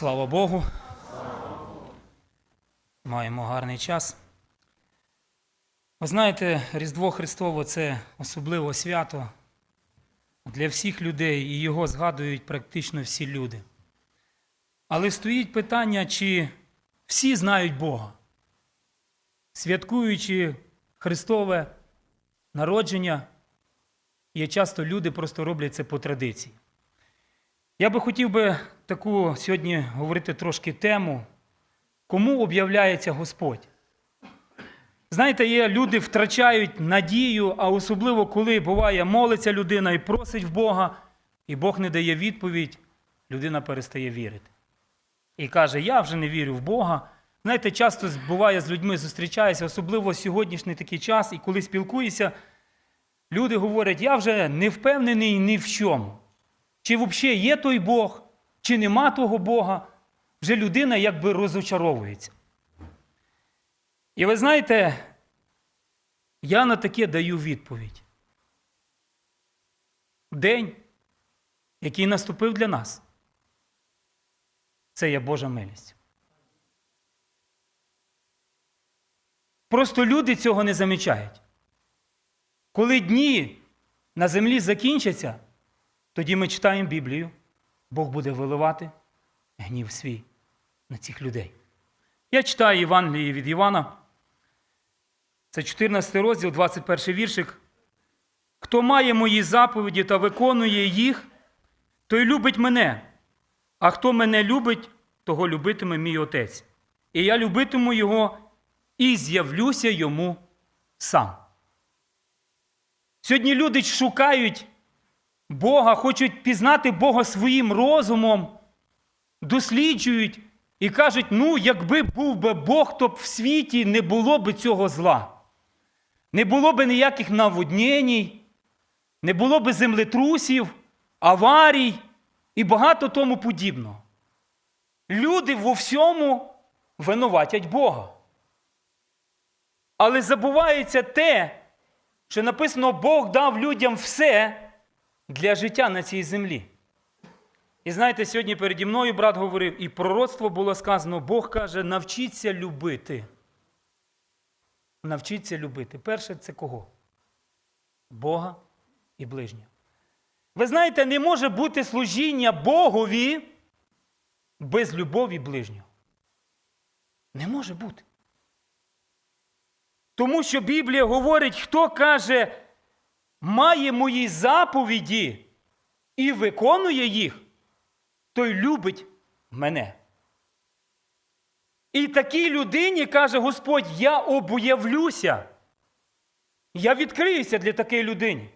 Слава Богу. Маємо гарний час. Ви знаєте, Різдво Христово це особливо свято для всіх людей, і його згадують практично всі люди. Але стоїть питання, чи всі знають Бога, святкуючи Христове народження, є часто люди просто роблять це по традиції. Я би хотів би таку сьогодні говорити трошки тему, кому об'являється Господь. Знаєте, є люди втрачають надію, а особливо коли буває, молиться людина і просить в Бога, і Бог не дає відповідь, людина перестає вірити. І каже: Я вже не вірю в Бога. Знаєте, часто буває з людьми зустрічаюся, особливо сьогоднішній такий час, і коли спілкуюся, люди говорять, я вже не впевнений ні в чому. Чи взагалі є той Бог, чи нема того Бога, вже людина якби розочаровується. І ви знаєте, я на таке даю відповідь. День, який наступив для нас, це є Божа милість. Просто люди цього не замічають. Коли дні на землі закінчаться, тоді ми читаємо Біблію, Бог буде виливати гнів свій на цих людей. Я читаю Євангеліє від Івана. Це 14 розділ, 21 віршик. Хто має мої заповіді та виконує їх, той любить мене. А хто мене любить, того любитиме мій Отець. І я любитиму його і з'явлюся йому сам. Сьогодні люди шукають Бога, хочуть пізнати Бога своїм розумом, досліджують і кажуть: ну, якби був би Бог, то б в світі не було б цього зла. Не було б ніяких наводнєній, не було б землетрусів, аварій і багато тому подібного. Люди во всьому винуватять Бога. Але забувається те, що написано, Бог дав людям все для життя на цій землі. І знаєте, сьогодні переді мною брат говорив, і пророцтво було сказано, Бог каже, навчіться любити. Навчіться любити. Перше це кого? Бога і ближнього. Ви знаєте, не може бути служіння Богові без любові ближнього. Не може бути. Тому що Біблія говорить, хто каже, має мої заповіді і виконує їх, той любить мене. І такій людині каже Господь, я обуявлюся. Я відкриюся для такої людини.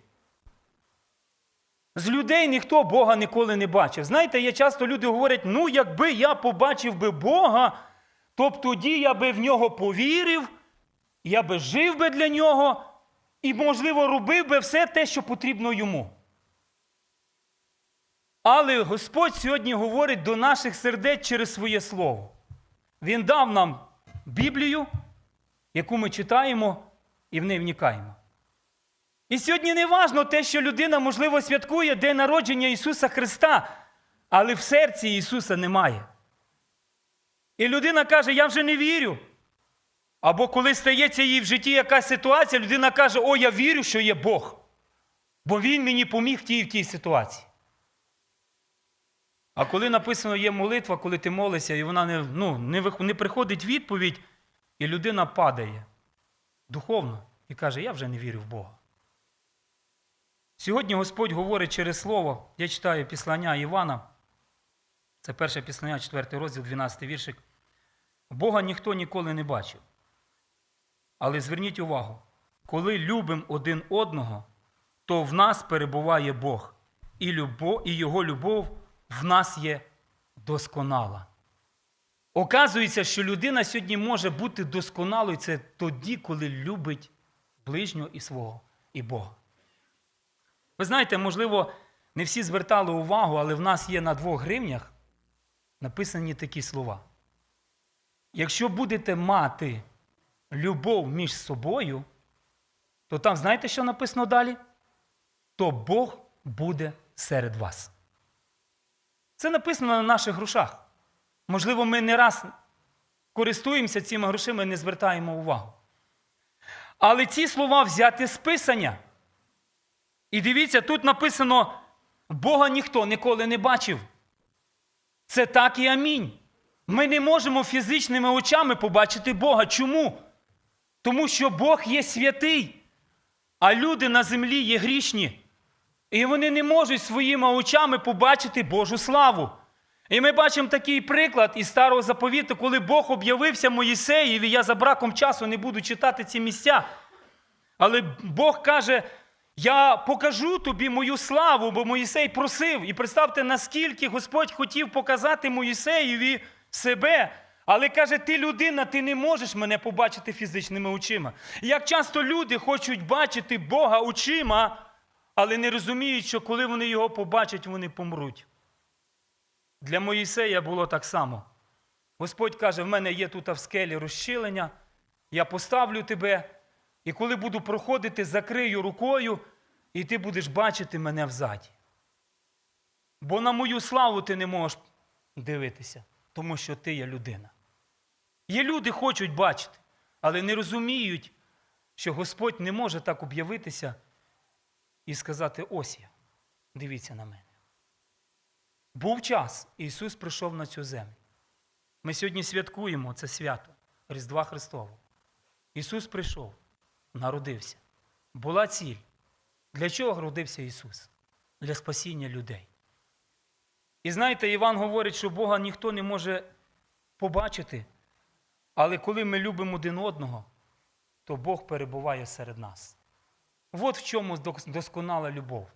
З людей ніхто Бога ніколи не бачив. Знаєте, є часто люди говорять, ну, якби я побачив би Бога, то б тоді я би в нього повірив, я би жив би для нього і, можливо, робив би все те, що потрібно йому. Але Господь сьогодні говорить до наших сердець через своє Слово. Він дав нам Біблію, яку ми читаємо і в неї вникаємо. І сьогодні не важно те, що людина, можливо, святкує День народження Ісуса Христа, але в серці Ісуса немає. І людина каже, я вже не вірю. Або коли стається їй в житті якась ситуація, людина каже, о, я вірю, що є Бог. Бо Він мені поміг в тій в тій ситуації. А коли написано є молитва, коли ти молишся, і вона не ну, не, не приходить відповідь, і людина падає духовно і каже, я вже не вірю в Бога. Сьогодні Господь говорить через Слово, я читаю післання Івана, це перше післання, 4 розділ, 12 віршик. Бога ніхто ніколи не бачив. Але зверніть увагу, коли любимо один одного, то в нас перебуває Бог, і, любов, і Його любов в нас є досконала. Оказується, що людина сьогодні може бути досконалою це тоді, коли любить ближнього і свого і Бога. Ви знаєте, можливо, не всі звертали увагу, але в нас є на двох гривнях написані такі слова. Якщо будете мати любов між собою, то там знаєте, що написано далі? То Бог буде серед вас. Це написано на наших грошах. Можливо, ми не раз користуємося цими грошима і не звертаємо увагу. Але ці слова взяти з Писання. І дивіться, тут написано: Бога ніхто ніколи не бачив. Це так і амінь. Ми не можемо фізичними очами побачити Бога. Чому? Тому що Бог є святий, а люди на землі є грішні. І вони не можуть своїми очами побачити Божу славу. І ми бачимо такий приклад із старого заповіту, коли Бог об'явився Моїсеєві, я за браком часу не буду читати ці місця. Але Бог каже: Я покажу тобі мою славу, бо Моїсей просив. І представте, наскільки Господь хотів показати Моїсеєві себе. Але каже, ти людина, ти не можеш мене побачити фізичними очима. Як часто люди хочуть бачити Бога очима, але не розуміють, що коли вони його побачать, вони помруть. Для Моїсея було так само. Господь каже: в мене є тут в скелі розчилення, я поставлю тебе, і коли буду проходити, закрию рукою, і ти будеш бачити мене взаді. Бо на мою славу ти не можеш дивитися, тому що ти є людина. Є люди, хочуть бачити, але не розуміють, що Господь не може так об'явитися і сказати: ось я, дивіться на мене. Був час, Ісус прийшов на цю землю. Ми сьогодні святкуємо це свято Різдва Христового. Ісус прийшов, народився. Була ціль. Для чого родився Ісус? Для спасіння людей. І знаєте, Іван говорить, що Бога ніхто не може побачити, але коли ми любимо один одного, то Бог перебуває серед нас. От в чому досконала любов.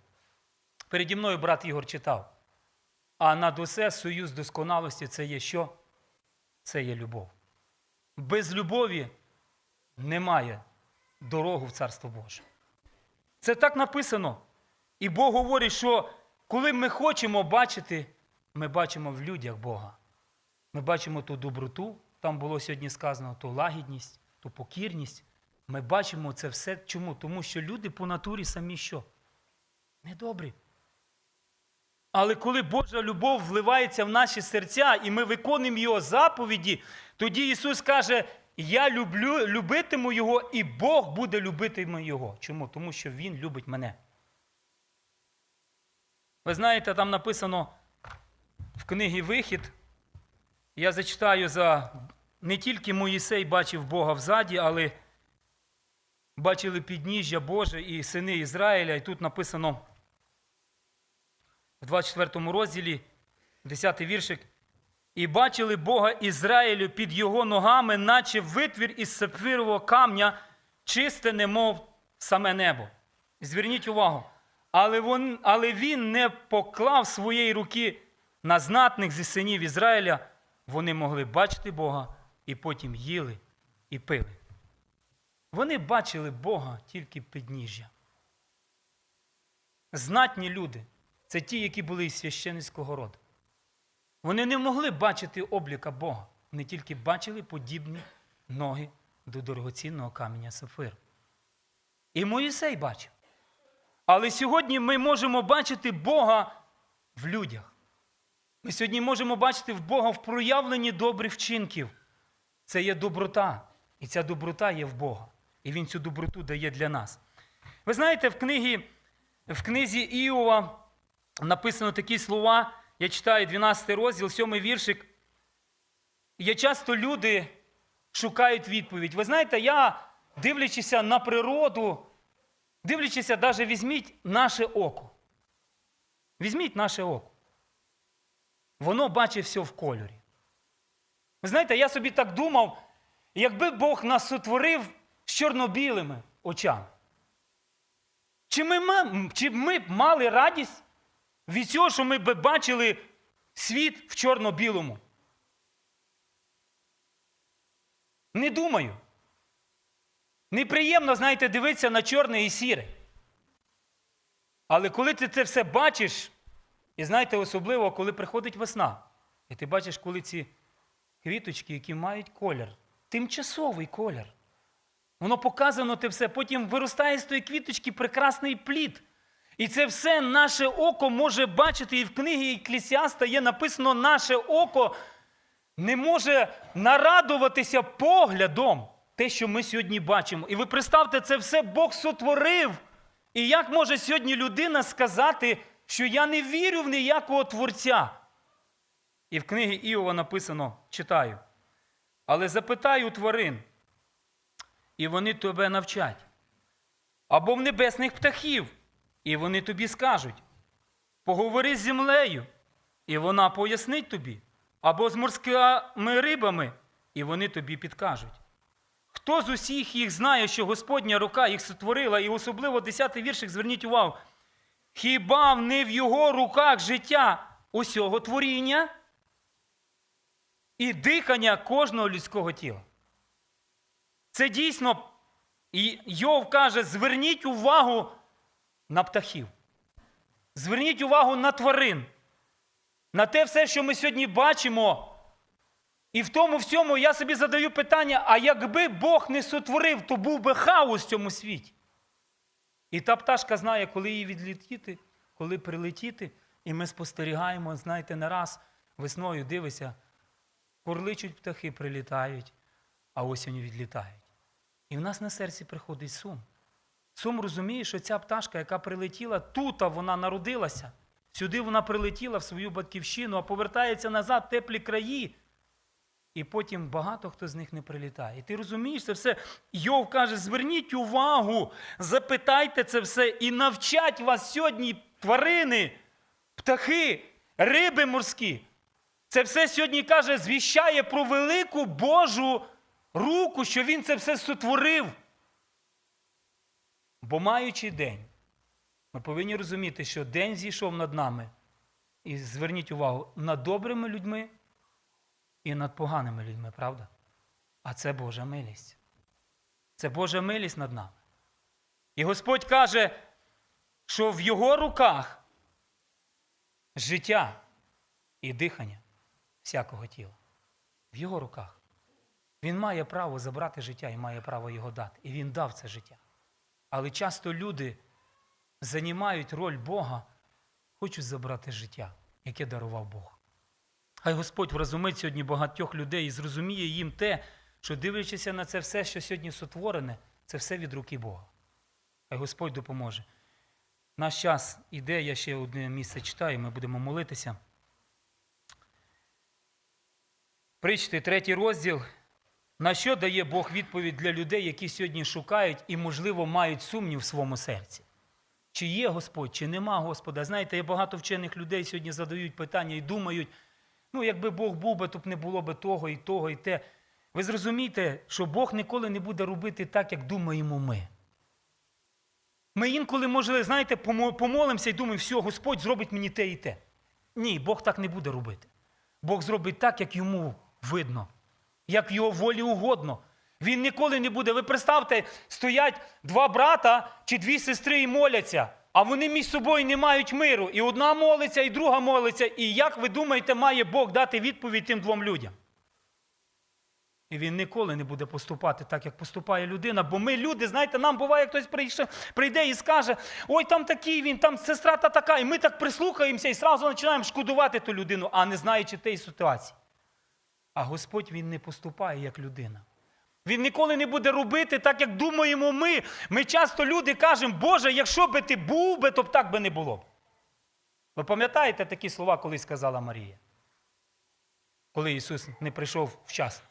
Переді мною брат Ігор читав. А над усе союз досконалості це є що? Це є любов. Без любові немає дорогу в Царство Боже. Це так написано. І Бог говорить, що коли ми хочемо бачити, ми бачимо в людях Бога. Ми бачимо ту доброту, там було сьогодні сказано, ту лагідність, ту покірність. Ми бачимо це все. Чому? Тому що люди по натурі самі що? Недобрі. Але коли Божа любов вливається в наші серця, і ми виконуємо Його заповіді, тоді Ісус каже: Я люблю, любитиму Його, і Бог буде любитиме Його. Чому? Тому що Він любить мене. Ви знаєте, там написано в книгі Вихід. Я зачитаю за не тільки Моїсей бачив Бога взаді, але бачили підніжжя Боже і сини Ізраїля. І тут написано в 24 розділі, 10 віршик. І бачили Бога Ізраїлю під його ногами, наче витвір із сапфирового камня, чисте, немов саме небо. Зверніть увагу. Але він не поклав своєї руки на знатних зі синів Ізраїля. Вони могли бачити Бога і потім їли і пили. Вони бачили Бога тільки підніжжя. Знатні люди це ті, які були із священницького роду. Вони не могли бачити обліка Бога. Вони тільки бачили подібні ноги до дорогоцінного каменя Сафир. І Моїсей бачив. Але сьогодні ми можемо бачити Бога в людях. Ми сьогодні можемо бачити в Бога в проявленні добрих вчинків. Це є доброта. І ця доброта є в Бога. І Він цю доброту дає для нас. Ви знаєте, в книгі, в книзі Іова написано такі слова. Я читаю 12 розділ, 7 віршик. Є часто люди шукають відповідь. Ви знаєте, я, дивлячися на природу, дивлячися, навіть візьміть наше око. Візьміть наше око. Воно бачить все в кольорі. Ви знаєте, я собі так думав, якби Бог нас сотворив з чорно-білими очами. Чи ми, чи ми б мали радість від цього, що ми б бачили світ в чорно-білому? Не думаю. Неприємно, знаєте, дивитися на чорне і сіре. Але коли ти це все бачиш, і знаєте, особливо, коли приходить весна, і ти бачиш, коли ці квіточки, які мають колір, тимчасовий колір. Воно показано те все, потім виростає з тої квіточки прекрасний плід. І це все наше око може бачити. І в книгі Еклісіаста є написано наше око не може нарадуватися поглядом те, що ми сьогодні бачимо. І ви представте, це все Бог сотворив. І як може сьогодні людина сказати, що я не вірю в ніякого творця? І в книгі Іова написано, читаю. Але запитай у тварин, і вони тебе навчать. Або в небесних птахів, і вони тобі скажуть. Поговори з землею, і вона пояснить тобі. Або з морськими рибами, і вони тобі підкажуть. Хто з усіх їх знає, що Господня рука їх сотворила, і особливо 10-й віршик, зверніть увагу. Хіба не в його руках життя усього творіння і дихання кожного людського тіла? Це дійсно, Йов каже, зверніть увагу на птахів. Зверніть увагу на тварин, на те все, що ми сьогодні бачимо. І в тому всьому я собі задаю питання: а якби Бог не сотворив, то був би хаос в цьому світі. І та пташка знає, коли їй відлетіти, коли прилетіти, і ми спостерігаємо, знаєте, не раз весною дивися, курличуть птахи, прилітають, а осінню відлітають. І в нас на серці приходить сум. Сум розуміє, що ця пташка, яка прилетіла, тут вона народилася. Сюди вона прилетіла в свою батьківщину, а повертається назад в теплі краї. І потім багато хто з них не прилітає. І ти розумієш це все. Йов каже: зверніть увагу, запитайте це все і навчать вас сьогодні тварини, птахи, риби морські. Це все сьогодні каже, звіщає про велику Божу руку, що він це все сотворив. Бо маючи день, ми повинні розуміти, що день зійшов над нами. І зверніть увагу над добрими людьми і над поганими людьми, правда? А це Божа милість. Це Божа милість над нами. І Господь каже, що в Його руках життя і дихання всякого тіла. В Його руках. Він має право забрати життя і має право його дати. І він дав це життя. Але часто люди займають роль Бога, хочуть забрати життя, яке дарував Бог. Хай Господь вразумить сьогодні багатьох людей і зрозуміє їм те, що дивлячися на це все, що сьогодні сотворене, це все від руки Бога. Хай Господь допоможе. Наш час іде, я ще одне місце читаю, ми будемо молитися. Причти, третій розділ. На що дає Бог відповідь для людей, які сьогодні шукають і, можливо, мають сумнів в своєму серці? Чи є Господь, чи нема Господа? Знаєте, є багато вчених людей сьогодні задають питання і думають, ну, якби Бог був би, то б не було б того і того, і те. Ви зрозумієте, що Бог ніколи не буде робити так, як думаємо ми. Ми інколи, може, знаєте, помолимося і думаємо, все, Господь зробить мені те і те. Ні, Бог так не буде робити. Бог зробить так, як йому видно, як його волі угодно. Він ніколи не буде. Ви представте, стоять два брата чи дві сестри і моляться, а вони між собою не мають миру. І одна молиться, і друга молиться. І як ви думаєте, має Бог дати відповідь тим двом людям? І він ніколи не буде поступати так, як поступає людина. Бо ми, люди, знаєте, нам буває, хтось прийде і скаже, ой, там такий він, там сестра та така. І ми так прислухаємося і зразу починаємо шкодувати ту людину, а не знаючи тієї ситуації. А Господь він не поступає як людина. Він ніколи не буде робити так, як думаємо ми. Ми часто люди кажемо, Боже, якщо би ти був би, то б так би не було. Ви пам'ятаєте такі слова, коли сказала Марія? Коли Ісус не прийшов вчасно.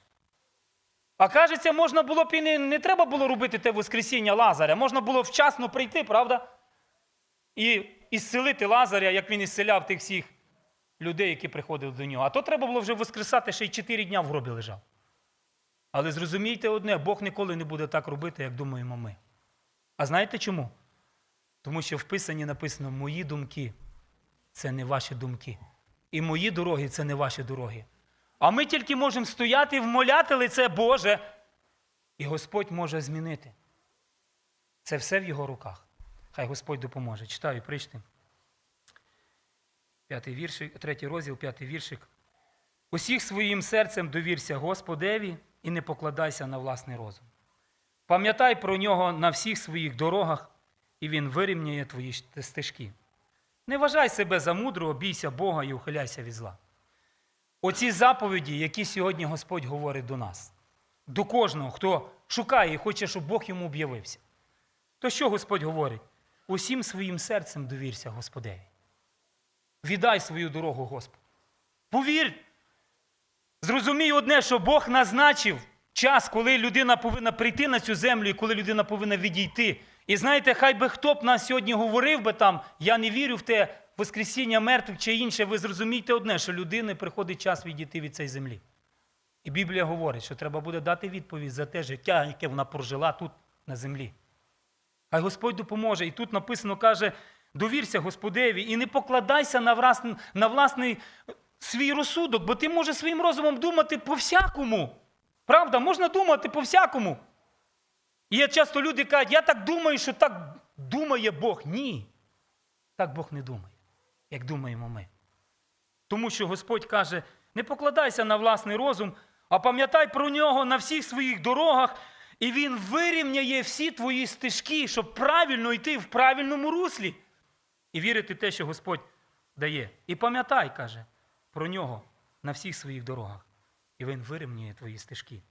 А кажеться, можна було б і не, не треба було робити те Воскресіння Лазаря. Можна було вчасно прийти, правда? І ісцелити Лазаря, як він ісцеляв тих всіх людей, які приходили до нього. А то треба було вже воскресати, ще й чотири дня в гробі лежав. Але зрозумійте одне, Бог ніколи не буде так робити, як думаємо ми. А знаєте чому? Тому що в Писанні написано мої думки це не ваші думки. І мої дороги це не ваші дороги. А ми тільки можемо стояти і вмоляти лице Боже, і Господь може змінити. Це все в його руках. Хай Господь допоможе. Читаю, причти. П'ятий віршик, третій розділ, п'ятий віршик. Усіх своїм серцем довірся Господеві і не покладайся на власний розум. Пам'ятай про нього на всіх своїх дорогах, і він вирівняє твої стежки. Не вважай себе за мудрого, бійся Бога і ухиляйся від зла. оці заповіді, які сьогодні Господь говорить до нас, до кожного, хто шукає і хоче, щоб Бог йому об'явився. То що Господь говорить? Усім своїм серцем довірся Господеві. Віддай свою дорогу Господу. Повір. Зрозумій одне, що Бог назначив час, коли людина повинна прийти на цю землю і коли людина повинна відійти. І знаєте, хай би хто б нас сьогодні говорив би там, я не вірю в те Воскресіння мертвих чи інше, ви зрозумійте одне, що людини приходить час відійти від цієї землі. І Біблія говорить, що треба буде дати відповідь за те життя, яке вона прожила тут на землі. Хай Господь допоможе. І тут написано, каже, довірся Господеві і не покладайся на власний, свій розсудок, бо ти можеш своїм розумом думати по-всякому. Правда, можна думати по-всякому. І є часто люди кажуть, я так думаю, що так думає Бог. Ні. Так Бог не думає, як думаємо ми. Тому що Господь каже: не покладайся на власний розум, а пам'ятай про нього на всіх своїх дорогах, і Він вирівняє всі твої стежки, щоб правильно йти в правильному руслі. І вірити в те, що Господь дає. І пам'ятай, каже, про нього на всіх своїх дорогах. І Він вирівнює твої стежки.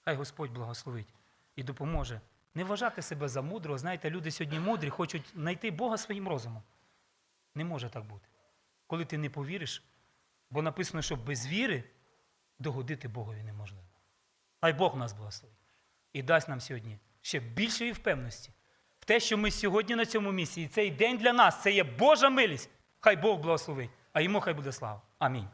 Хай Господь благословить і допоможе не вважати себе за мудрого. Знаєте, люди сьогодні мудрі, хочуть знайти Бога своїм розумом. Не може так бути. Коли ти не повіриш, бо написано, що без віри догодити Богові неможливо. Хай Бог нас благословить і дасть нам сьогодні ще більшої впевненості в те, що ми сьогодні на цьому місці, і цей день для нас це є Божа милість. Хай Бог благословить, а йому хай буде слава. Амінь.